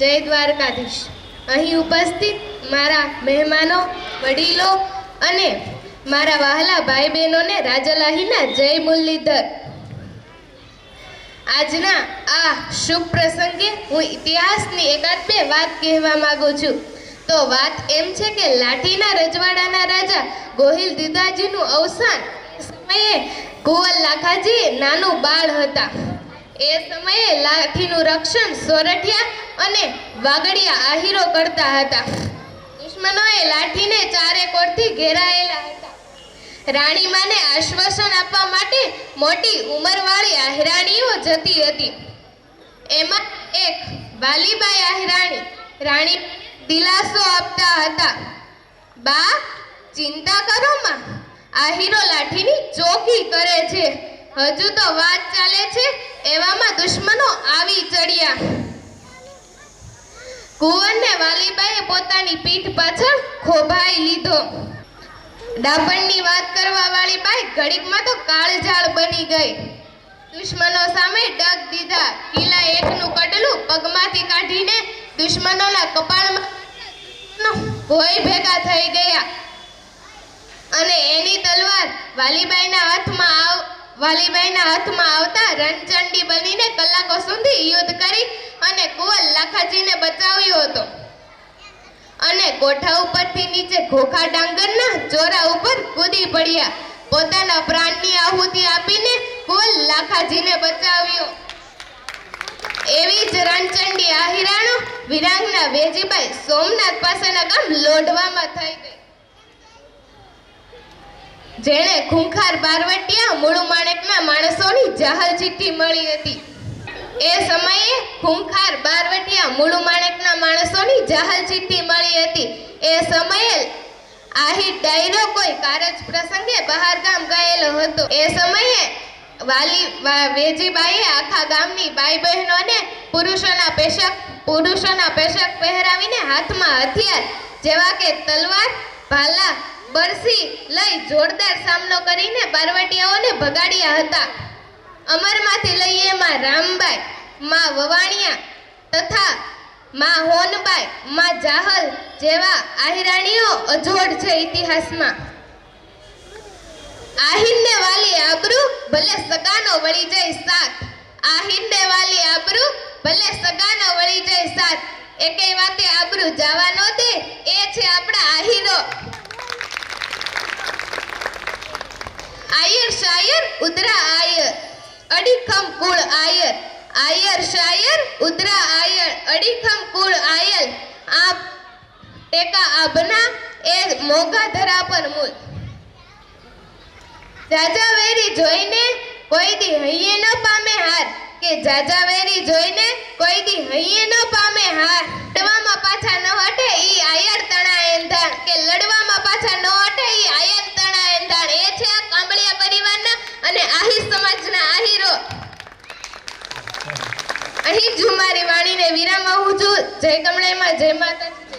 જય દ્વારકાધીશ. અહીં ઉપસ્થિત મારા મહેમાનો, વડીલો અને મારા વહાલા ભાઈ બહેનોને રાજલાહીના જય મુરલીધર. આજના આ શુભ પ્રસંગે હું ઇતિહાસની એકાદ બે વાત કહેવા માગું છું. તો વાત એમ છે કે લાઠીના રજવાડાના રાજા ગોહિલ દીદાજીનું અવસાન સમયે કુંવર લાખાજી નાનું બાળ હતા. એ સમયે લાઠીનું રક્ષણ સોરઠિયા અને વાગડિયા આહીરો કરતા હતા. દુશ્મનોએ લાઠીને ચારે કોરથી ઘેરાયેલા હતા. રાણીમાને આશ્વાસન આપવા માટે મોટી ઉંમરવાળી આહિરાણીઓ જતી હતી. એમાં એક વાલીબાઈ આહિરાણી રાણી દિલાસો આપતા હતા. બા, ચિંતા કરો માં, આહીરો લાઠીની ચોકી કરે છે. હજુ તો વાત ચાલે છે એવામાં દુશ્મનો આવી ચડ્યા. કુંવરને વાલીબાઈએ પોતાની પીઠ પાછળ ખોભાઈ લીધો. ડાપણની વાત કરવા વાળી બાઈ ઘડીકમાં તો કાળઝાળ બની ગઈ. દુશ્મનો સામે ડગ દીધા. કિલ્લા એકનું કડલું પગમાંથી કાઢીને દુશ્મનોના કપાળમાં ભોય ભેગા થઈ ગયા. અને એની તલવાર વાલીબાઈના હાથમાં આવ વાલીબાઈના હાથમાં આવતા રણચંડી સુધી યુદ્ધ કરી અને કુંવર લાખાજીને બચાવ્યો હતો. અને કોઠા ઉપરથી નીચે ઘોખા ડાંગરના ચોરા ઉપર કૂદી પડ્યા. પોતાના પ્રાણની આહુતિ આપીને કુંવર લાખાજીને બચાવ્યો. એવી જ રણચંડી આહિરાણો વિરાંગના વેજીબાઈ સોમનાથ પાસેના ગામ લોઢવામાં થઈ ગઈ. જેણે ખૂંખાર બારવટિયા, મૂળ માણેકના માણસોની જાહલ ચિઠ્ઠી મળી હતી. એ સમયે ખૂંખાર બારવટિયા મૂળુ માણેકના માણસોની જાહલ ચિઠ્ઠી મળી હતી. એ સમયે આહી ડાયરો કોઈ કારજ પ્રસંગે બહાર ગામ ગયેલો હતો. એ સમયે વાલી વેજીબાઈએ આખા ગામની બાઈ બહેનોને પુરુષોના પેશક પુરુષોના પેશક પહેરાવીને હાથમાં હથિયાર જેવા કે તલવાર, ભાલા, બરસી લઈ જોરદાર સામનો કરીને બારવટિયાઓને ભગાડ્યા હતા. માં વવાણિયા તથા માં હોનબાઈ, માં જાહલ જેવા આહિરાણીઓ અજોડ છે ઇતિહાસમાં. આહિરને વાલી આબરૂ ભલે સગાનો વળી જાય સાથ આહિરને વાલી આબરૂ ભલે સગાનો વળી જાય સાથ એકેય વાતે આબરૂ જવા ન દે, એ છે આપણા આહિરો. આયર શાયર ઉદરા આયર, અડીખમ કુળ આયર. આયર શાયર ઉદરા આયર, અડીખમ કુળ આયલ આપ ટેકા આભના, એ મોગા ધરા પર મૂલ જાજા વેરી જોઈને કોઈ દી હૈયે ન પામે હાર. કે જાજા વેરી જોઈને કોઈ દી હૈયે ન પામે હાર. જય કમળાઈમાં જય માતા